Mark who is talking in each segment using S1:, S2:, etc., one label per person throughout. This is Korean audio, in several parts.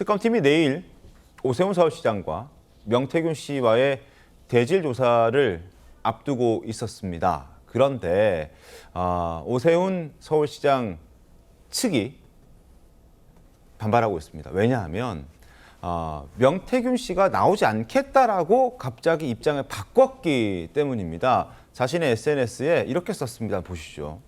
S1: 특검팀이 내일 오세훈 서울시장과 명태균 씨와의 대질 조사를 앞두고 있었습니다. 그런데 아, 오세훈 서울시장 측이 반발하고 있습니다. 왜냐하면 아, 명태균 씨가 나오지 않겠다라고 갑자기 입장을 바꿨기 때문입니다. 자신의 SNS에 이렇게 썼습니다. 보시죠.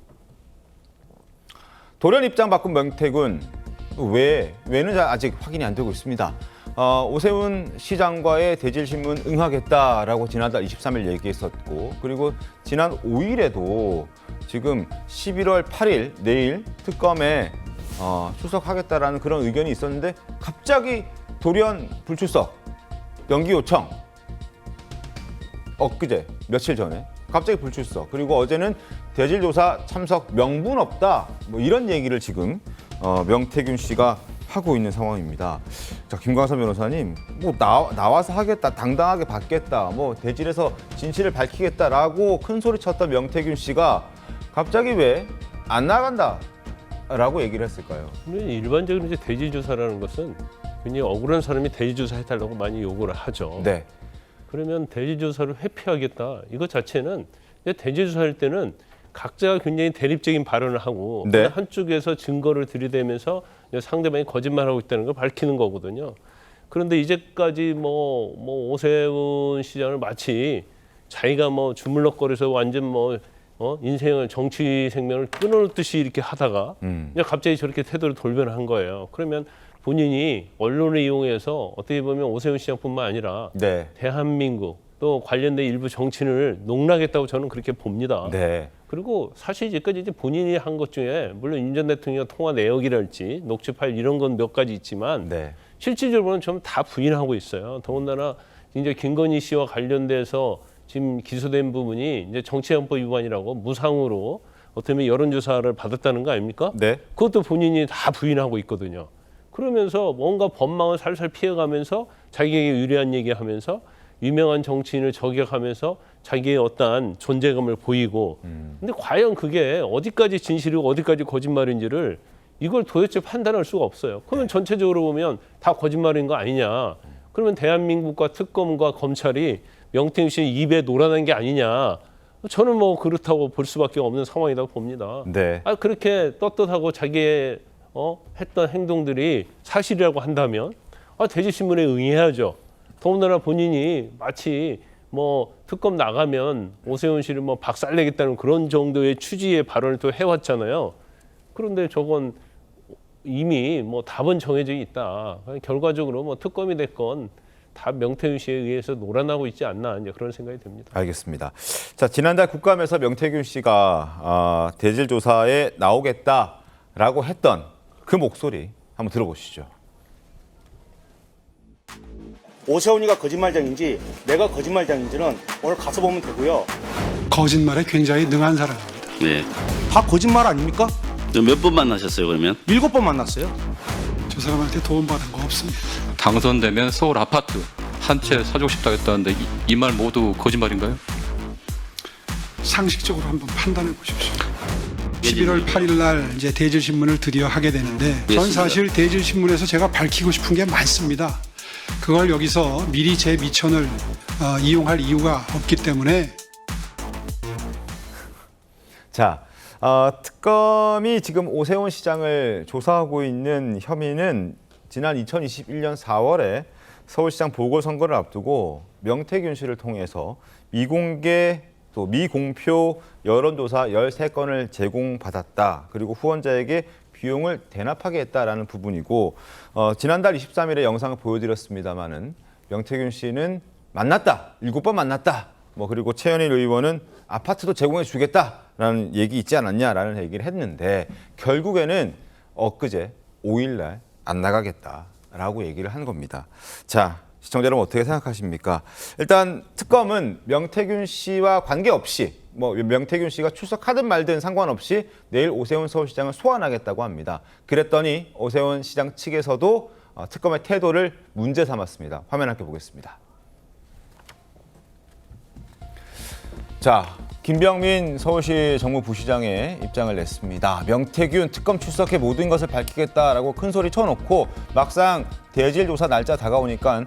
S1: 돌연 입장 바꾼 명태균 왜 왜는 아직 확인이 안 되고 있습니다. 어, 오세훈 시장과의 대질 신문 응하겠다라고 지난달 23일 얘기했었고 그리고 지난 5일에도 지금 11월 8일 내일 특검에 어, 출석하겠다라는 그런 의견이 있었는데 갑자기 돌연 불출석 연기 요청 엊그제 며칠 전에 갑자기 불출석 그리고 어제는 대질조사 참석 명분 없다 뭐 이런 얘기를 지금 어, 명태균 씨가 하고 있는 상황입니다. 자 김광선 변호사님 뭐 나, 나와서 하겠다 당당하게 받겠다 뭐 대질에서 진실을 밝히겠다라고 큰 소리 쳤던 명태균 씨가 갑자기 왜 안 나간다 라고 얘기를 했을까요?
S2: 근데 일반적으로 이제 대지 조사라는 것은 굉장히 억울한 사람이 대지 조사 해달라고 많이 요구를 하죠.
S1: 네.
S2: 그러면 대지 조사를 회피하겠다 이거 자체는 대지 조사할 때는 각자가 굉장히 대립적인 발언을 하고
S1: 네.
S2: 한쪽에서 증거를 들이대면서 상대방이 거짓말하고 있다는 걸 밝히는 거거든요. 그런데 이제까지 뭐, 뭐 오세훈 시장을 마치 자기가 뭐 주물럭거려서 완전 뭐 어? 인생을 정치 생명을 끊어놓듯이 이렇게 하다가
S1: 음.
S2: 이제 갑자기 저렇게 태도를 돌변한 거예요. 그러면 본인이 언론을 이용해서 어떻게 보면 오세훈 시장뿐만 아니라
S1: 네.
S2: 대한민국 또 관련된 일부 정치인을 농락했다고 저는 그렇게 봅니다.
S1: 네.
S2: 그리고 사실 이제까지 이제 본인이 한 것 중에 물론 윤 전 대통령 통화 내역이랄지 녹취 파일 이런 건 몇 가지 있지만
S1: 네.
S2: 실질적으로는 좀 다 부인하고 있어요. 더군다나 이제 김건희 씨와 관련돼서 지금 기소된 부분이 이제 정치헌법 위반이라고 무상으로 어떻게 보면 여론조사를 받았다는 거 아닙니까?
S1: 네.
S2: 그것도 본인이 다 부인하고 있거든요. 그러면서 뭔가 법망을 살살 피해가면서 자기에게 유리한 얘기하면서 유명한 정치인을 저격하면서 자기의 어떠한 존재감을 보이고 근데 과연 그게 어디까지 진실이고 어디까지 거짓말인지를 이걸 도대체 판단할 수가 없어요. 그러면 전체적으로 보면 다 거짓말인 거 아니냐. 그러면 대한민국과 특검과 검찰이 명태균 씨 입에 놀아난 게 아니냐. 저는 뭐 그렇다고 볼 수밖에 없는 상황이라고 봅니다.
S1: 네.
S2: 아 그렇게 떳떳하고 자기의 어 했던 행동들이 사실이라고 한다면 아 대지 신문에 응해야죠. 더군다나 본인이 마치 뭐 특검 나가면 오세훈 씨를 뭐 박살내겠다는 그런 정도의 취지의 발언을 또 해왔잖아요. 그런데 저건 이미 뭐 답은 정해져 있다. 결과적으로 뭐 특검이 됐건 다 명태균 씨에 의해서 놀아나고 있지 않나 이제 그런 생각이 듭니다.
S1: 알겠습니다. 자 지난달 국감에서 명태균 씨가 아, 대질 조사에 나오겠다라고 했던 그 목소리 한번 들어보시죠.
S3: 오세훈이가 거짓말장인지 내가 거짓말장인지는 오늘 가서 보면 되고요.
S4: 거짓말에 굉장히 능한 사람입니다.
S5: 네.
S3: 다 거짓말 아닙니까?
S5: 몇 번 만나셨어요 그러면?
S3: 일곱 번 만났어요.
S4: 저 사람한테 도움받은 거 없습니다.
S6: 당선되면 서울 아파트 한 채 사주고 싶다고 했다는데 이 말 모두 거짓말인가요?
S4: 상식적으로 한번 판단해 보십시오. 11월 8일 날 이제 대질 신문을 드디어 하게 되는데 전
S5: 그렇습니다.
S4: 사실 대질 신문에서 제가 밝히고 싶은 게 많습니다. 그걸 여기서 미리 제 미천을 어, 이용할 이유가 없기 때문에
S1: 자, 어, 특검이 지금 오세훈 시장을 조사하고 있는 혐의는 지난 2021년 4월에 서울시장 보궐선거를 앞두고 명태균 씨를 통해서 미공개 또 미공표 여론조사 13건을 제공받았다. 그리고 후원자에게 비용을 대납하게 했다라는 부분이고 어, 지난달 23일에 영상을 보여드렸습니다마는 명태균 씨는 만났다. 일곱 번 만났다. 뭐 그리고 최현일 의원은 아파트도 제공해 주겠다라는 얘기 있지 않았냐라는 얘기를 했는데 결국에는 엊그제 5일날 안 나가겠다라고 얘기를 한 겁니다. 자 시청자 여러분 어떻게 생각하십니까? 일단 특검은 명태균 씨와 관계없이 뭐 명태균 씨가 출석하든 말든 상관없이 내일 오세훈 서울시장을 소환하겠다고 합니다. 그랬더니 오세훈 시장 측에서도 어, 특검의 태도를 문제 삼았습니다. 화면 함께 보겠습니다. 자, 김병민 서울시 정무부시장의 입장을 냈습니다. 명태균 특검 출석해 모든 것을 밝히겠다라고 큰 소리 쳐놓고 막상 대질 조사 날짜 다가오니까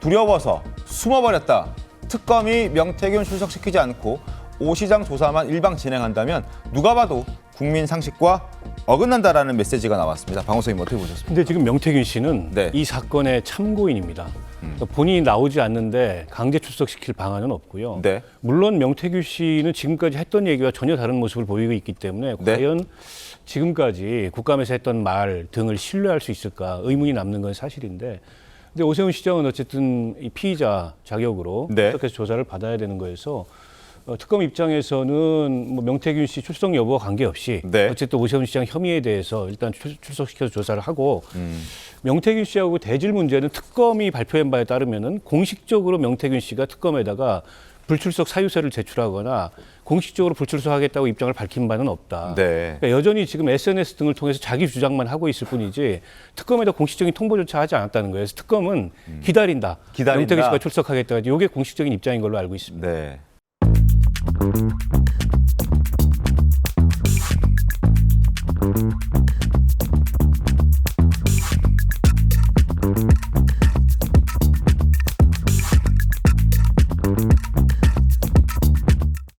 S1: 두려워서 숨어버렸다. 특검이 명태균 출석시키지 않고 오 시장 조사만 일방 진행한다면 누가 봐도 국민 상식과 어긋난다라는 메시지가 나왔습니다. 방호선님 어떻게 보셨습니까?
S7: 근데 지금 명태균 씨는
S1: 네.
S7: 이 사건의 참고인입니다. 그러니까 본인이 나오지 않는데 강제 출석시킬 방안은 없고요.
S1: 네.
S7: 물론 명태균 씨는 지금까지 했던 얘기와 전혀 다른 모습을 보이고 있기 때문에
S1: 네.
S7: 과연 지금까지 국감에서 했던 말 등을 신뢰할 수 있을까 의문이 남는 건 사실인데 근데 오세훈 시장은 어쨌든 이 피의자 자격으로
S1: 네.
S7: 계속해서 조사를 받아야 되는 거여서 어, 특검 입장에서는 뭐 명태균 씨 출석 여부와 관계없이
S1: 네.
S7: 어쨌든 오세훈 시장 혐의에 대해서 일단 출, 출석시켜서 조사를 하고
S1: 음.
S7: 명태균 씨하고 대질 문제는 특검이 발표한 바에 따르면은 공식적으로 명태균 씨가 특검에다가 불출석 사유서를 제출하거나 공식적으로 불출석하겠다고 입장을 밝힌 바는 없다.
S1: 네.
S7: 그러니까 여전히 지금 SNS 등을 통해서 자기 주장만 하고 있을 뿐이지 특검에다 공식적인 통보조차 하지 않았다는 거예요. 그래서 특검은 기다린다.
S1: 음. 기다린다.
S7: 명태균 씨가 출석하겠다. 이게 공식적인 입장인 걸로 알고 있습니다.
S1: 네. Thank you.